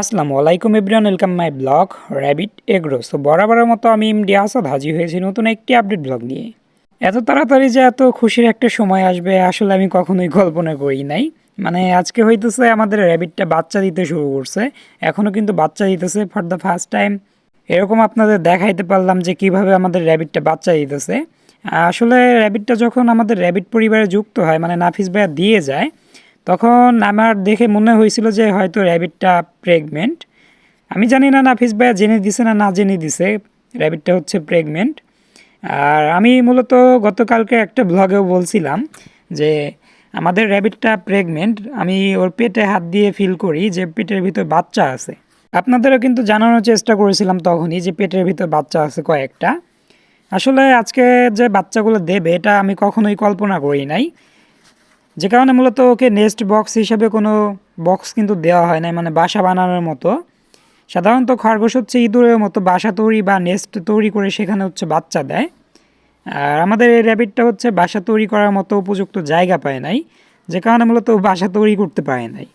আসসালামু আলাইকুম everyone welcome my blog Rabbit Agro so বরাবরের মতো আমি ইমডি আসাদ, হাজির হয়েছি নতুন একটি আপডেট ব্লগ নিয়ে। এত তাড়াতাড়ি যে এত খুশির একটা সময় আসবে, আসলে আমি কখনোই কল্পনা করি নাই। মানে আজকে হইতেছে আমাদের র্যাবিটটা বাচ্চা দিতে শুরু করছে। এখনও কিন্তু বাচ্চা দিতেছে ফর দ্য ফার্স্ট টাইম এরকম আপনাদের দেখাইতে পারলাম যে কীভাবে আমাদের র্যাবিটটা বাচ্চা দিতেছে। আসলে র্যাবিটটা যখন আমাদের র্যাবিট পরিবারে যুক্ত হয় মানে নাফিস ভাইয়া দিয়ে যায় তখন আমার দেখে মনে হয়েছিল যে হয়তো র্যাবিটটা প্রেগনেন্ট। আমি জানি না নাফিস ভাইয়া জেনে দিছে না না জেনে দিছে, র্যাবিটটা হচ্ছে প্রেগনেন্ট। আর আমি মূলত গতকালকে একটা ব্লগেও বলছিলাম যে আমাদের র্যাবিটটা প্রেগনেন্ট, আমি ওর পেটে হাত দিয়ে ফিল করি যে পেটের ভিতর বাচ্চা আছে। আপনাদেরও কিন্তু জানানোর চেষ্টা করেছিলাম তখনই যে পেটের ভিতর বাচ্চা আছে কয়েকটা। আসলে আজকে যে বাচ্চাগুলো দেবে, এটা আমি কখনোই কল্পনা করি নাই। যে কারণে মূলত ওকে নেস্ট বক্স হিসাবে কোনো বক্স কিন্তু দেওয়া হয় না মানে বাসা বানানোর মতো। সাধারণত খরগোশ হচ্ছে ইঁদুরের মতো বাসা তৈরি বা নেস্ট তৈরি করে সেখানে হচ্ছে বাচ্চা দেয়। আর আমাদের এই র্যাবিটটা হচ্ছে বাসা তৈরি করার মতো উপযুক্ত জায়গা পায় নাই, যে কারণে মূলত বাসা তৈরি করতে পারে নাই।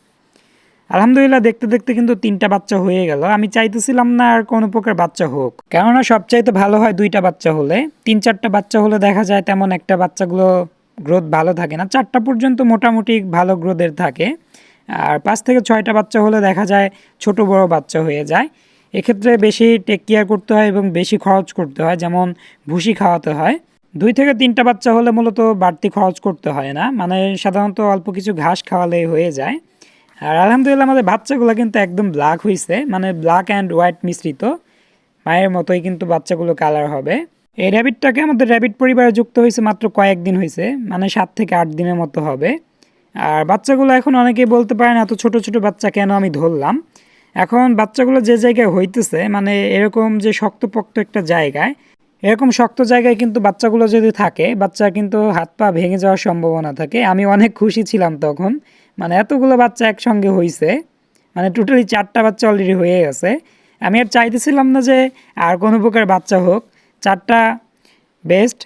আলহামদুলিল্লাহ দেখতে দেখতে কিন্তু তিনটা বাচ্চা হয়ে গেল। আমি চাইতেছিলাম না আর কোনো প্রকার বাচ্চা হোক। কেননা সবচাইতে ভালো হয় দুইটা বাচ্চা হলে। তিন চারটা বাচ্চা হলে দেখা যায় তেমন একটা বাচ্চাগুলো গ্রোথ ভালো থাকে না। চারটা পর্যন্ত মোটামুটি ভালো গ্রোথের থাকে। আর পাঁচ থেকে ছয়টা বাচ্চা হলে দেখা যায় ছোট বড় বাচ্চা হয়ে যায়। এক্ষেত্রে বেশি টেক কেয়ার করতে হয় এবং বেশি খরচ করতে হয়, যেমন ভুসি খাওয়াতে হয়। দুই থেকে তিনটা বাচ্চা হলে মূলত বাড়তি খরচ করতে হয় না। মানে সাধারণত অল্প কিছু ঘাস খাওয়ালেই হয়ে যায়। আর আলহামদুলিল্লাহ আমাদের বাচ্চাগুলো কিন্তু একদম ব্ল্যাক হয়েছে মানে ব্ল্যাক অ্যান্ড হোয়াইট মিশ্রিত। মায়ের মতোই কিন্তু বাচ্চাগুলো কালার হবে। এই র্যাবিটটাকে আমাদের র্যাবিট পরিবারে যুক্ত হয়েছে মাত্র কয়েকদিন হয়েছে মানে সাত থেকে আট দিনের মতো হবে। আর বাচ্চাগুলো এখন অনেকেই বলতে পারেন এত ছোট ছোট বাচ্চা কেন আমি ধরলাম? এখন বাচ্চাগুলো যে জায়গায় হইতেছে মানে এরকম যে শক্তপোক্ত একটা জায়গায়, এরকম শক্ত জায়গায় কিন্তু বাচ্চাগুলো যদি থাকে, বাচ্চা কিন্তু হাত পা ভেঙে যাওয়ার সম্ভাবনা থাকে। আমি অনেক খুশি ছিলাম তখন মানে এতগুলো বাচ্চা একসঙ্গে হয়েছে মানে টোটালি চারটা বাচ্চা অলরেডি হয়ে গেছে। আমি আর চাইতেছিলাম না যে আর কোনো প্রকার বাচ্চা হোক চারটা বেস্ট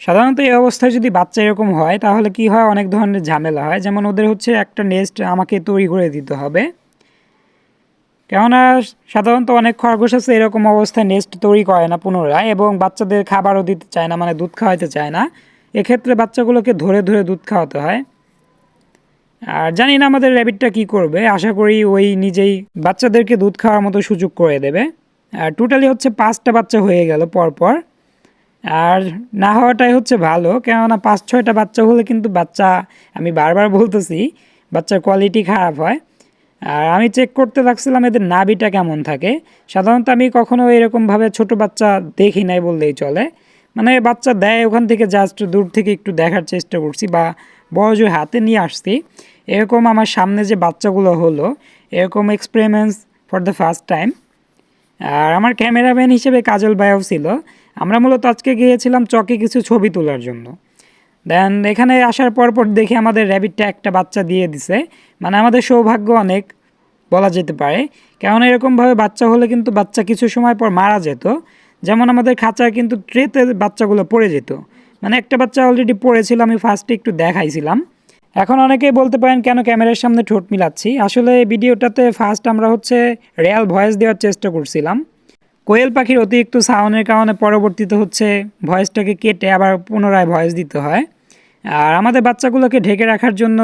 সাধারণত এই অবস্থায় যদি বাচ্চা এরকম হয়, তাহলে কি হয়? অনেক ধরনের ঝামেলা হয়। যেমন ওদের হচ্ছে একটা নেস্ট আমাকে তৈরি করে দিতে হবে। কেননা সাধারণত অনেক খরগোশ আছে, এরকম অবস্থায় নেস্ট তৈরি করে না পুনরায় এবং বাচ্চাদের খাবারও দিতে চায় না মানে দুধ খাওয়াতে চায় না। এক্ষেত্রে বাচ্চাগুলোকে ধরে ধরে দুধ খাওয়াতে হয়। আর জানি না আমাদের র্যাবিটটা কি করবে। আশা করি ওই নিজেই বাচ্চাদেরকে দুধ খাওয়ার মতো সুযোগ করে দেবে। আর টোটালি হচ্ছে পাঁচটা বাচ্চা হয়ে গেল পরপর। আর না হওয়াটাই হচ্ছে ভালো, কেননা পাঁচ, ছয়টা বাচ্চা হলে কিন্তু বাচ্চা, আমি বারবার বলতেছি, বাচ্চার কোয়ালিটি খারাপ হয়। আর আমি চেক করতে লাগছিলাম এদের নাভিটা কেমন থাকে। সাধারণত আমি কখনো এরকমভাবে ছোট বাচ্চা দেখি নাই বললেই চলে। মানে বাচ্চা দেয় ওখান থেকে জাস্ট দূর থেকে একটু দেখার চেষ্টা করছি বা বড় যে হাতে নিয়ে আসছি। এরকম আমার সামনে যে বাচ্চাগুলো হলো, এরকম experiments for the first time আর আমার ক্যামেরাম্যান হিসেবে কাজল ভাইও ছিল। আমরা মূলত আজকে গিয়েছিলাম চকে কিছু ছবি তোলার জন্য। দেন এখানে আসার পর পর দেখি আমাদের র্যাবিটটা একটা বাচ্চা দিয়ে দিছে। মানে আমাদের সৌভাগ্য অনেক বলা যেতে পারে। কেননা এরকমভাবে বাচ্চা হলে কিন্তু বাচ্চা কিছু সময় পর মারা যেত। যেমন আমাদের খাঁচায় কিন্তু ট্রেতে বাচ্চাগুলো পড়ে যেত। মানে একটা বাচ্চা অলরেডি পড়েছিল, আমি ফার্স্টে একটু দেখাইছিলাম। এখন অনেকেই বলতে পারেন, কেন ক্যামেরার সামনে ঠোঁট মিলাচ্ছি? আসলে ভিডিওটাতে ফার্স্ট আমরা হচ্ছে রিয়াল ভয়েস দেওয়ার চেষ্টা করছিলাম। কোয়েল পাখির অতিরিক্ত সাউন্ডের কারণে পরবর্তীতে হচ্ছে ভয়েসটাকে কেটে আবার পুনরায় ভয়েস দিতে হয়। আর আমাদের বাচ্চাগুলোকে ঢেকে রাখার জন্য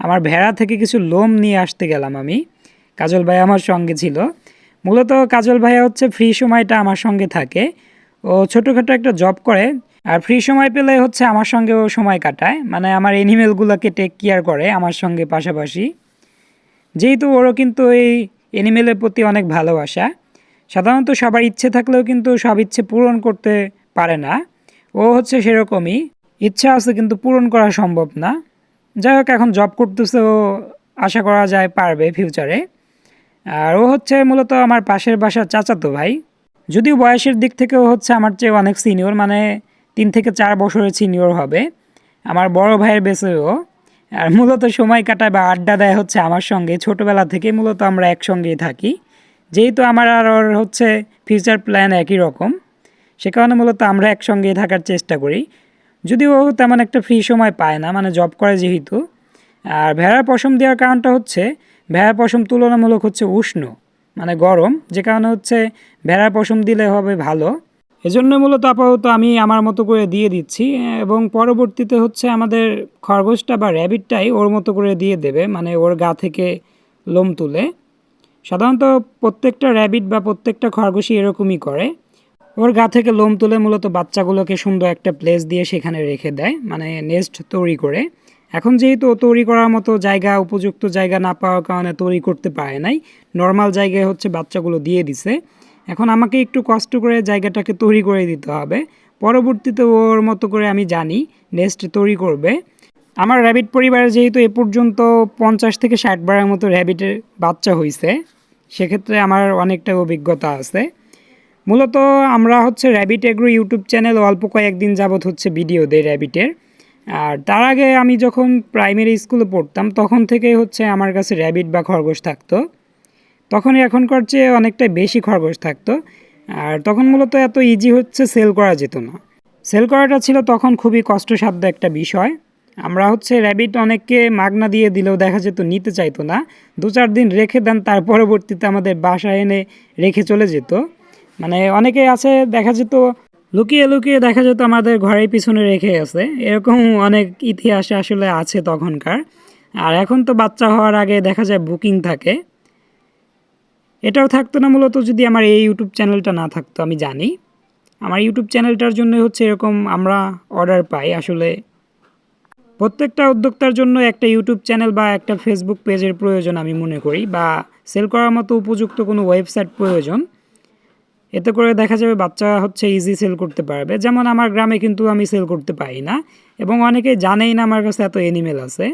আমার ভেড়া থেকে কিছু লোম নিয়ে আসতে গেলাম আমি। কাজল ভাই আমার সঙ্গে ছিল। মূলত কাজল ভাইয়া হচ্ছে ফ্রি সময়টা আমার সঙ্গে থাকে। ও ছোটোখাটো একটা জব করে। আর ফ্রি সময় পেলে হচ্ছে আমার সঙ্গে ও সময় কাটায়। মানে আমার এনিমেলগুলোকে টেক কেয়ার করে আমার সঙ্গে পাশাপাশি। যেহেতু ওরও কিন্তু এই এনিমেলের প্রতি অনেক ভালোবাসা, সাধারণত সবার ইচ্ছে থাকলেও কিন্তু সব ইচ্ছে পূরণ করতে পারে না। ও হচ্ছে সেরকমই, ইচ্ছা আছে কিন্তু পূরণ করা সম্ভব না। যাই হোক, এখন জব করতেছে ও, আশা করা যায় পারবে ফিউচারে আর ও হচ্ছে মূলত আমার পাশের বাসার চাচাতো ভাই। যদিও বয়সের দিক থেকেও হচ্ছে আমার চেয়ে অনেক সিনিয়র মানে তিন থেকে চার বছরের সিনিয়র হবে। আমার বড় ভাইয়ের বেসেও। আর মূলত সময় কাটায় বা আড্ডা দেয় হচ্ছে আমার সঙ্গে। ছোটোবেলা থেকে মূলত আমরা একসঙ্গেই থাকি। যেহেতু আমার আর ওর হচ্ছে ফিউচার প্ল্যান একই রকম, সে কারণে মূলত আমরা একসঙ্গেই থাকার চেষ্টা করি। যদিও ও তেমন একটা ফ্রি সময় পায় না মানে জব করে যেহেতু। আর ভেড়ার পশম দেওয়ার কারণটা হচ্ছে, ভেড়ার পশম তুলনামূলক হচ্ছে উষ্ণ মানে গরম। যে কারণে হচ্ছে ভেড়ার পশম দিলে হবে ভালো। এজন্য মূলত আপাতত আমি আমার মতো করে দিয়ে দিচ্ছি, এবং পরবর্তীতে হচ্ছে আমাদের খরগোশটা বা র্যাবিটটাই ওর মতো করে দিয়ে দেবে মানে ওর গা থেকে লোম তুলে। সাধারণত প্রত্যেকটা র্যাবিট বা প্রত্যেকটা খরগোশই এরকমই করে। ওর গা থেকে লোম তুলে মূলত বাচ্চাগুলোকে সুন্দর একটা প্লেস দিয়ে সেখানে রেখে দেয় মানে নেস্ট তৈরি করে। এখন যেহেতু তৈরি করার মতো জায়গা, উপযুক্ত জায়গা না পাওয়ার কারণে তৈরি করতে পারে নাই, নর্মাল জায়গায় হচ্ছে বাচ্চাগুলো দিয়ে দিছে। এখন আমাকে একটু কষ্ট করে জায়গাটাকে তৈরি করে দিতে হবে। পরবর্তীতে ওর মতো করে আমি জানি নেস্ট তৈরি করবে। আমার র্যাবিট পরিবারে যেহেতু এ পর্যন্ত পঞ্চাশ থেকে ষাট বারের মতো র্যাবিটের বাচ্চা হয়েছে সেক্ষেত্রে আমার অনেকটা অভিজ্ঞতা আছে। মূলত আমরা হচ্ছে র্যাবিট এগ্রো ইউটিউব চ্যানেল অল্প কয়েকদিন যাবৎ হচ্ছে ভিডিও দেয় র্যাবিটের আর তার আগে আমি যখন প্রাইমারি স্কুলে পড়তাম, তখন থেকেই হচ্ছে আমার কাছে র্যাবিট বা খরগোশ থাকতো। তখন এখনকার চেয়ে অনেকটা বেশি খরগোশ থাকতো। আর তখন মূলত এত ইজি হচ্ছে সেল করা যেত না। সেল করাটা ছিল তখন খুবই কষ্টসাধ্য একটা বিষয়। আমরা হচ্ছে র্যাবিট অনেককে মাগনা দিয়ে দিলেও দেখা যেত নিতে চাইতো না। দু চার দিন রেখে দেন, তার পরবর্তীতে আমাদের বাসায় এনে রেখে চলে যেত। মানে অনেকে আছে, দেখা যেত, লুকিয়ে লুকিয়ে দেখা যেত আমাদের ঘরের পিছনে রেখে আছে। এরকম অনেক ইতিহাসে আসলে আছে তখনকার। আর এখন তো বাচ্চা হওয়ার আগে দেখা যায় বুকিং থাকে। এটাও থাকতো না মূলত যদি আমার এই ইউটিউব চ্যানেলটা না থাকতো, আমি জানি। আমার ইউটিউব চ্যানেলটার জন্য হচ্ছে এরকম আমরা অর্ডার পাই। আসলে প্রত্যেকটা উদ্যোক্তার জন্য একটা ইউটিউব চ্যানেল বা একটা ফেসবুক পেজের প্রয়োজন আমি মনে করি, বা সেল করার মতো উপযুক্ত কোনো ওয়েবসাইট প্রয়োজন। এতে করে দেখা যাবে বাচ্চা হচ্ছে ইজি সেল করতে পারবে। যেমন আমার গ্রামে কিন্তু আমি সেল করতে পারি না, এবং অনেকে জানেই না আমার কাছে এত এনিমেল আছে।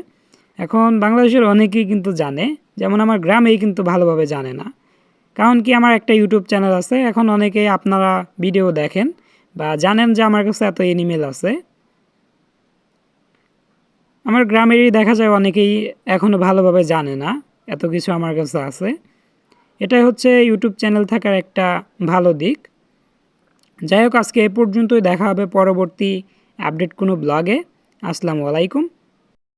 এখন বাংলাদেশের অনেকেই কিন্তু জানে, যেমন আমার গ্রামেই কিন্তু ভালোভাবে জানে না। কারণ কি আমার একটা ইউটিউব চ্যানেল আছে, এখন অনেকেই আপনারা ভিডিও দেখেন বা জানেন যে আমার কাছে এত এনিমেল আছে। আমার গ্রামেরই দেখা যায় অনেকেই এখনও ভালোভাবে জানে না, এত কিছু আমার কাছে আছে। এটাই হচ্ছে ইউটিউব চ্যানেল থাকার একটা ভালো দিক। যাই হোক, আজকে এ পর্যন্তই, দেখা হবে পরবর্তী আপডেট কোনো ব্লগে আসসালামু আলাইকুম।